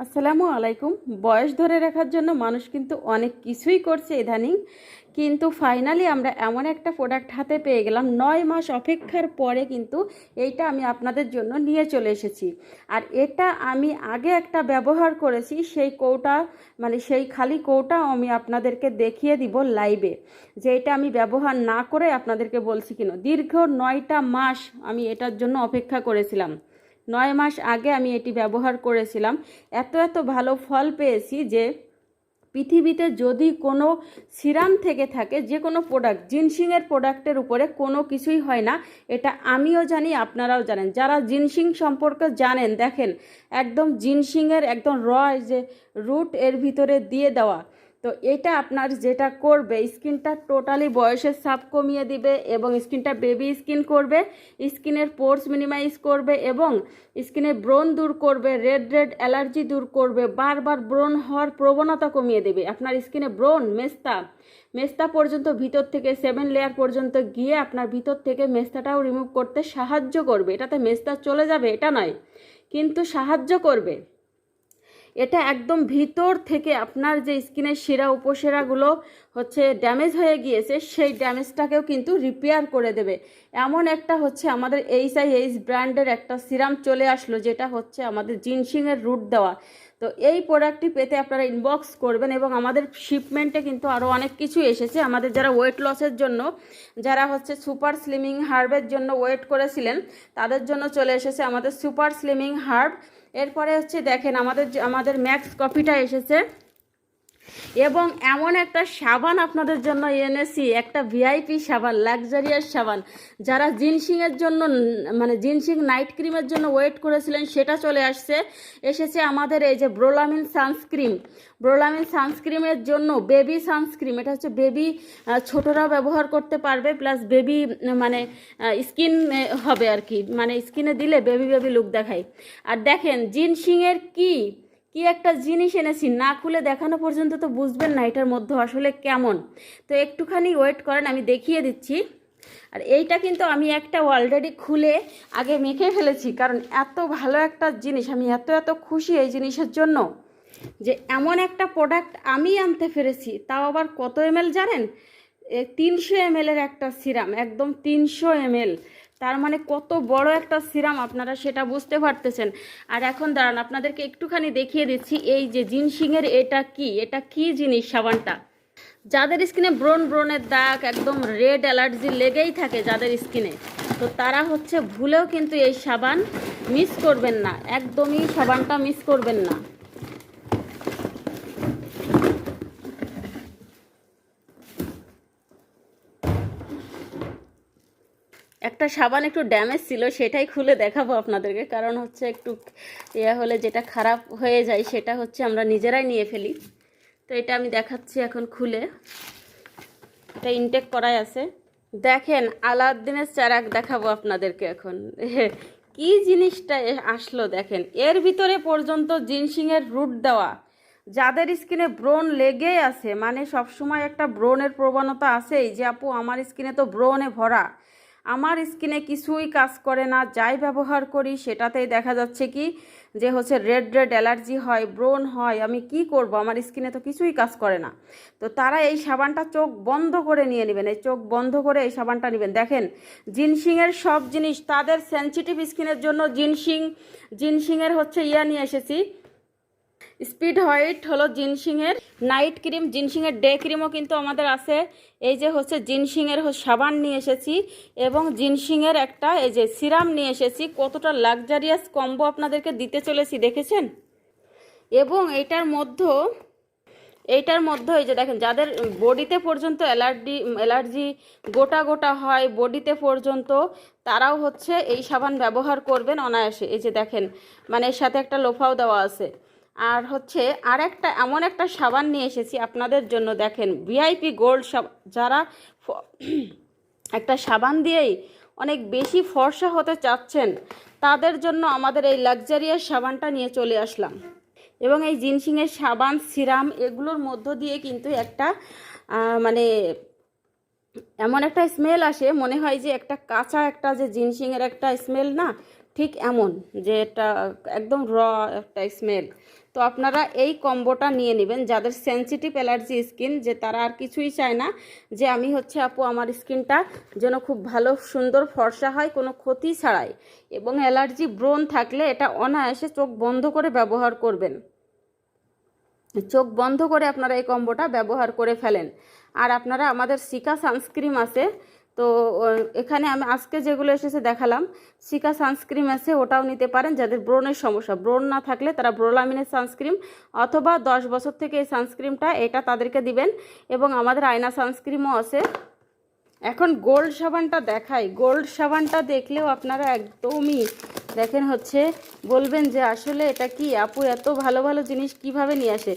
আসসালামু আলাইকুম। বয়স ধরে রাখার জন্য মানুষ কিন্তু অনেক কিছুই করছে ইদানিং। কিন্তু ফাইনালি আমরা এমন একটা প্রোডাক্ট হাতে পেয়ে গেলাম। নয় মাস অপেক্ষার পরে কিন্তু এইটা আমি আপনাদের জন্য নিয়ে চলে এসেছি। আর এটা আমি আগে একটা ব্যবহার করেছি, সেই কৌটা মানে সেই খালি কৌটা আমি আপনাদেরকে দেখিয়ে দিব লাইভে যে এটা আমি ব্যবহার না করে আপনাদেরকে বলছি কিনা। দীর্ঘ নয়টা মাস আমি এটার জন্য অপেক্ষা করেছিলাম। নয় মাস আগে আমি এটি ব্যবহার করেছিলাম। এত এত ভালো ফল পেয়েছি যে পৃথিবীতে যদি কোনো সিরাম থেকে থাকে, যে কোনো প্রোডাক্ট জিনসিংয়ের প্রোডাক্টের উপরে কোনো কিছুই হয় না, এটা আমিও জানি, আপনারাও জানেন। যারা জিনসিং সম্পর্কে জানেন, দেখেন, একদম জিনসিংয়ের একদম র যে রুট এর ভিতরে দিয়ে দেওয়া তো এটা আপনার যেটা করবে, স্কিনটা টোটালি বয়সের সাপ কমিয়ে দিবে এবং স্কিনটা বেবি স্কিন করবে, স্কিনের পোর্স মিনিমাইজ করবে এবং স্কিনে ব্রণ দূর করবে রেড রেড অ্যালার্জি দূর করবে, বারবার ব্রণ হওয়ার প্রবণতা কমিয়ে দেবে। আপনার স্কিনে ব্রণ মেস্তা মেস্তা পর্যন্ত ভিতর থেকে সেভেন লেয়ার পর্যন্ত গিয়ে আপনার ভিতর থেকে মেস্তাটাও রিমুভ করতে সাহায্য করবে। এটাতে মেস্তা চলে যাবে, এটা নয়, কিন্তু সাহায্য করবে। এটা একদম ভিতর থেকে আপনার যে স্কিনের শিরা উপশিরাগুলো হচ্ছে ড্যামেজ হয়ে গিয়েছে, সেই ড্যামেজটাকেও কিন্তু রিপেয়ার করে দেবে। এমন একটা হচ্ছে আমাদের এইচ আই এইচ ব্র্যান্ডের একটা সিরাম চলে আসলো, যেটা হচ্ছে আমাদের জিনসিংয়ের রুট দেওয়া। তো এই প্রোডাক্টটি পেতে আপনারা ইনবক্স করবেন এবং আমাদের শিপমেন্টে কিন্তু আরও অনেক কিছু এসেছে। আমাদের যারা ওয়েট লসের জন্য, যারা হচ্ছে সুপার স্লিমিং হার্বের জন্য ওয়েট করেছিলেন, তাদের জন্য চলে এসেছে আমাদের সুপার স্লিমিং হার্ব এরপরে হচ্ছে দেখেন, আমাদের আমাদের ম্যাক্স কফিটা এসেছে। এবং এমন একটা সাবান আপনাদের জন্য এনেছি, একটা ভিআইপি সাবান লাক্সারিয়াস সাবান। যারা জিনসিংয়ের জন্য মানে জিনসিং নাইট ক্রিমের জন্য ওয়েট করেছিলেন, সেটা চলে আসছে। এসেছে আমাদের এই যে ব্রোলামিন সানস্ক্রিম ব্রোলামিন সানস্ক্রিমের জন্য বেবি সানস্ক্রিম এটা হচ্ছে বেবি ছোটরাও ব্যবহার করতে পারবে প্লাস বেবি মানে স্কিন হবে আর কি। মানে স্কিনে দিলে বেবি বেবি লুক দেখায়। আর দেখেন, জিনসিংয়ের কি কি একটা জিনিস এনেছি, না খুলে দেখানো পর্যন্ত তো বুঝবেন না এটার মধ্যে আসলে কেমন। তো একটুখানি ওয়েট করেন, আমি দেখিয়ে দিচ্ছি। আর এইটা কিন্তু আমি একটা অলরেডি খুলে আগে মেখে ফেলেছি, কারণ এত ভালো একটা জিনিস, আমি এত এত খুশি এই জিনিসের জন্য যে এমন একটা প্রোডাক্ট আমি আনতে পেরেছি তাও আবার কত এমএল জানেন? তিনশো এমএলের একটা সিরাম একদম তিনশো এমএল তার মানে কত বড় একটা সিরাম আপনারা সেটা বুঝতে পারতেছেন। আর এখন দাঁড়ান, আপনাদেরকে একটুখানি দেখিয়ে দিচ্ছি, এই যে জিনসিংয়ের এটা কি? এটা কি জিনিস সাবানটা? যাদের স্কিনে ব্রণ ব্রণের দাগ, একদম রেড অ্যালার্জি লেগেই থাকে যাদের স্কিনে, তো তারা হচ্ছে ভুলেও কিন্তু এই সাবান মিস করবেন না, একদমই সাবানটা মিস করবেন না। একটা সাবান একটু ড্যামেজ ছিল সেটাই খুলে দেখাবো আপনাদেরকে। কারণ হচ্ছে একটু ইয়ে হলে যেটা খারাপ হয়ে যায় সেটা হচ্ছে আমরা নিজেরাই নিয়ে ফেলি। তো এটা আমি দেখাচ্ছি এখন খুলে। এটা ইনটেক করাই আছে। দেখেন আলাউদ্দিনের চারাক দেখাবো আপনাদেরকে এখন। কি জিনিসটা আসলো দেখেন। এর ভিতরে পর্যন্ত জিনসিংয়ের রুট দেওয়া। যাদের স্কিনে ব্রণ লেগেই আছে মানে সবসময় একটা ব্রণের প্রবণতা আছেই যে, আপু, আমার স্কিনে তো ব্রণে ভরা। আমার স্কিনে কিছুই কাজ করে না, যাই ব্যবহার করি সেটাতেই দেখা যাচ্ছে কি যে হচ্ছে রেড রেড অ্যালার্জি হয়, ব্রণ হয়, আমি কি করব? আমার স্কিনে তো কিছুই কাজ করে না। তো তারা এই সাবানটা চোখ বন্ধ করে নিয়ে নেবেন, এই চোখ বন্ধ করে এই সাবানটা নেবেন। দেখেন, জিনসিংয়ের সব জিনিস তাদের সেন্সিটিভ স্কিনের জন্য জিনসিং, জিনসিংয়ের হচ্ছে ইয়া নিয়ে এসেছি। স্পিড হোয়াইট হলো জিনসিংয়ের, নাইট ক্রিম, জিনসিংয়ের ডে ক্রিমও কিন্তু আমাদের আছে। এই যে হচ্ছে জিনসিংয়ের সাবান নিয়ে এসেছি এবং জিনসিংয়ের একটা এই যে সিরাম নিয়ে এসেছি। কতটা লাক্সারিয়াস কম্বো আপনাদেরকে দিতে চলেছি, দেখেছেন? এবং এটার মধ্যে, এইটার মধ্যে এই যে দেখেন, যাদের বডিতে পর্যন্ত অ্যালার্জি অ্যালার্জি গোটা গোটা হয় বডিতে পর্যন্ত, তারাও হচ্ছে এই সাবান ব্যবহার করবেন অনায়াসে। এই যে দেখেন মানে এর সাথে একটা লোফাও দেওয়া আছে। আর হচ্ছে আর একটা এমন একটা সাবান নিয়ে এসেছি আপনাদের জন্য। দেখেন ভিআইপি গোল্ড যারা একটা সাবান দিয়েই অনেক বেশি ফর্সা হতে চাচ্ছেন, তাদের জন্য আমাদের এই লাক্সারিয়াস সাবানটা নিয়ে চলে আসলাম। এবং এই জিনসিংয়ের সাবান, সিরাম, এগুলোর মধ্য দিয়ে কিন্তু একটা মানে এমন একটা স্মেল আসে, মনে হয় যে একটা কাঁচা একটা যে জিনসিংয়ের একটা স্মেল না, ঠিক এমন যে এটা একদম র একটা স্মেল তো আপনারা এই কম্বোটা নিয়ে নেবেন। যাদের সেনসিটিভ অ্যালার্জি স্কিন যে তারা আর কিছুই চায় না যে আমি হচ্ছে আপু আমার স্কিনটা যেন খুব ভালো, সুন্দর, ফর্সা হয়, কোনো ক্ষতি ছাড়াই। এবং অ্যালার্জি ব্রণ থাকলে এটা অনায়াসে চোখ বন্ধ করে ব্যবহার করবেন। চোখ বন্ধ করে আপনারা এই কম্বোটা ব্যবহার করে ফেলেন। আর আপনারা আমাদের সিকা সানস্ক্রিম আছে তো এখানে আমি আজকে যেগুলো এসেছে দেখালাম, সিকা সানস্ক্রিম আছে, ওটাও নিতে পারেন যাদের ব্রণের সমস্যা। ব্রণ না থাকলে তারা ব্রোলামিনের সানস্ক্রিম অথবা দশ বছর থেকে এই সানস্ক্রিমটা, এটা তাদেরকে দিবেন এবং আমাদের আয়না সানস্ক্রিমও আছে। এখন গোল্ড সাবানটা দেখাই। গোল্ড সাবানটা দেখলেও আপনারা একদমই দেখেন হচ্ছে, বলবেন যে আসলে এটা কি? আপু এত ভালো ভালো জিনিস কীভাবে নিয়ে আসে?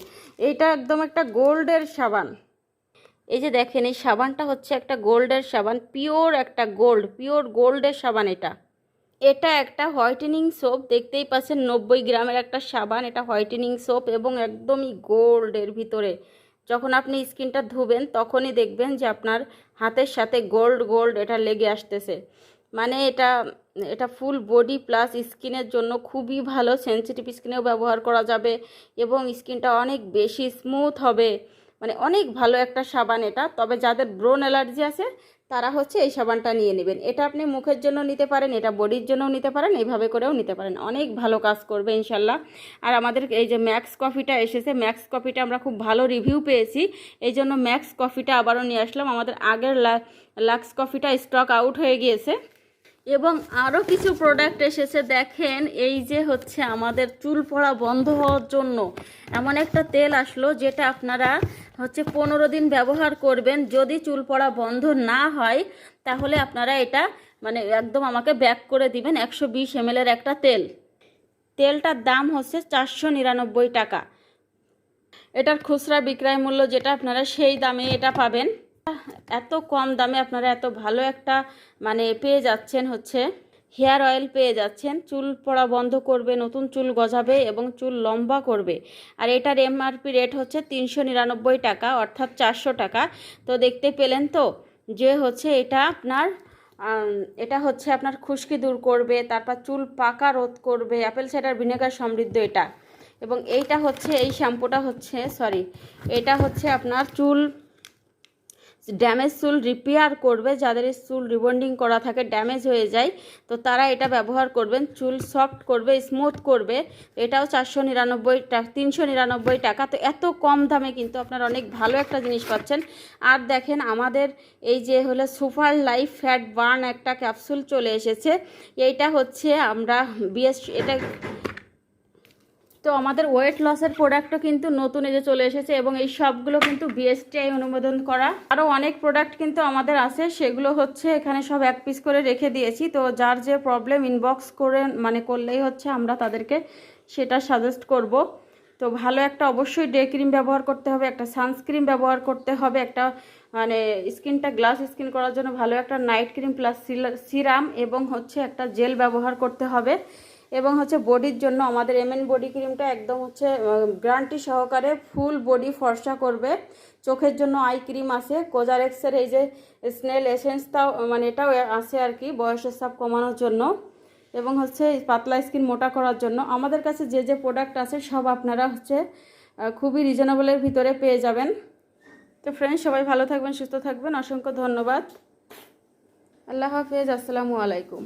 এইটা একদম একটা গোল্ডের সাবান। এই যে দেখেন, এই সাবানটা হচ্ছে একটা গোল্ডের সাবান, পিওর একটা গোল্ড, পিওর গোল্ডের সাবান এটা। এটা একটা হোয়াইটেনিং সোপ, দেখতেই পাচ্ছেন নব্বই গ্রামের একটা সাবান, এটা হোয়াইটেনিং সোপ এবং একদমই গোল্ডের ভিতরে। যখন আপনি স্কিনটা ধুবেন, তখনই দেখবেন যে আপনার হাতের সাথে গোল্ড গোল্ড এটা লেগে আসতেছে। মানে এটা এটা ফুল বডি প্লাস স্কিনের জন্য খুবই ভালো, সেনসিটিভ স্কিনেও ব্যবহার করা যাবে এবং স্কিনটা অনেক বেশি স্মুথ হবে। মানে অনেক ভালো একটা সাবান এটা। তবে যাদের ব্রোন অ্যালার্জি আছে, তারা হচ্ছে এই সাবানটা নিয়ে নেবেন। এটা আপনি মুখের জন্য নিতে পারেন, এটা বডির জন্যও নিতে পারেন এইভাবে করেও নিতে পারেন। অনেক ভালো কাজ করবে ইনশাল্লাহ। আর আমাদের এই যে ম্যাক্স কফিটা এসেছে, ম্যাক্স কফিটা আমরা খুব ভালো রিভিউ পেয়েছি। এই জন্য ম্যাক্স কফিটা আবারও নিয়ে আসলাম। আমাদের আগের লাক্স কফিটা স্টক আউট হয়ে গিয়েছে। এবং আরও কিছু প্রোডাক্ট এসেছে, দেখেন, এই যে হচ্ছে আমাদের চুল পড়া বন্ধ হওয়ার জন্য। এমন একটা তেল আসলো যেটা আপনারা হচ্ছে পনেরো দিন ব্যবহার করবেন। যদি চুল পড়া বন্ধ না হয়, তাহলে আপনারা এটা মানে একদম আমাকে ব্যাক করে দিবেন একশো বিশ এমএলের একটা তেল। তেলটার দাম হচ্ছে চারশো নিরানব্বই টাকা। এটার খুচরা বিক্রয় মূল্য যেটা আপনারা সেই দামে এটা পাবেন। এত কম দামে আপনারা এত ভালো একটা মানে পেয়ে যাচ্ছেন হচ্ছে, হেয়ার অয়েল পেয়ে যাচ্ছেন, চুল পড়া বন্ধ করবে, নতুন চুল গজাবে এবং চুল লম্বা করবে। আর এটার এমআরপি রেট হচ্ছে তিনশো নিরানব্বই টাকা, অর্থাৎ চারশো টাকা। তো দেখতে পেলেন তো যে হচ্ছে এটা আপনার এটা হচ্ছে আপনার খুশকি দূর করবে, তারপর চুল পাকা রোধ করবে, অ্যাপেল সাইডার ভিনেগার সমৃদ্ধ এটা। এবং এইটা হচ্ছে, এই শ্যাম্পুটা হচ্ছে সরি এটা হচ্ছে আপনার চুল ড্যামেজ চুল রিপেয়ার করবে, যাদের চুল রিবন্ডিং করা থাকে ড্যামেজ হয়ে যায়, তো তারা এটা ব্যবহার করবেন। চুল সফট করবে স্মুথ করবে এটাও চারশো নিরানব্বই তিনশো নিরানব্বই টাকা। তো এত কম দামে কিন্তু আপনারা অনেক ভালো একটা জিনিস পাচ্ছেন। আর দেখেন আমাদের এই যে হলো সুপার লাইফ ফ্যাট বার্ন একটা ক্যাপসুল চলে এসেছে। এইটা হচ্ছে আমরা বিএস, এটা তো আমাদের ওয়েট লসের প্রোডাক্টও কিন্তু নতুন যে চলে এসেছে এবং এই সবগুলো কিন্তু বিএসটিআই অনুমোদন করা। আরও অনেক প্রোডাক্ট কিন্তু আমাদের আছে, সেগুলো হচ্ছে এখানে সব এক পিস করে রেখে দিয়েছি। তো যার যে প্রবলেম ইনবক্স করে মানে করলেই হচ্ছে আমরা তাদেরকে সেটা সাজেস্ট করব। তো ভালো একটা অবশ্যই ডে ক্রিম ব্যবহার করতে হবে, একটা সানস্ক্রিন ব্যবহার করতে হবে, একটা মানে স্কিনটা গ্লাস স্কিন করার জন্য ভালো একটা নাইট ক্রিম প্লাস সিরাম এবং হচ্ছে একটা জেল ব্যবহার করতে হবে। এবং হচ্ছে বডির জন্য আমাদের এমএন বডি ক্রিমটা একদম হচ্ছে গ্যারান্টি সহকারে ফুল বডি ফর্সা করবে। চোখের জন্য আই ক্রিম আছে। কোজারেক্সের এই যে স্নেল এসেন্সটাও মানে এটাও আছে আর কি, বয়সের চাপ কমানোর জন্য। এবং হচ্ছে পাতলা স্কিন মোটা করার জন্য। আমাদের কাছে যে যে প্রোডাক্ট আছে, সব আপনারা হচ্ছে খুবই রিজনেবলের ভিতরে পেয়ে যাবেন। তো ফ্রেন্ডস সবাই ভালো থাকবেন, সুস্থ থাকবেন। অসংখ্য ধন্যবাদ। আল্লাহ হাফেজ। আসসালামু আলাইকুম।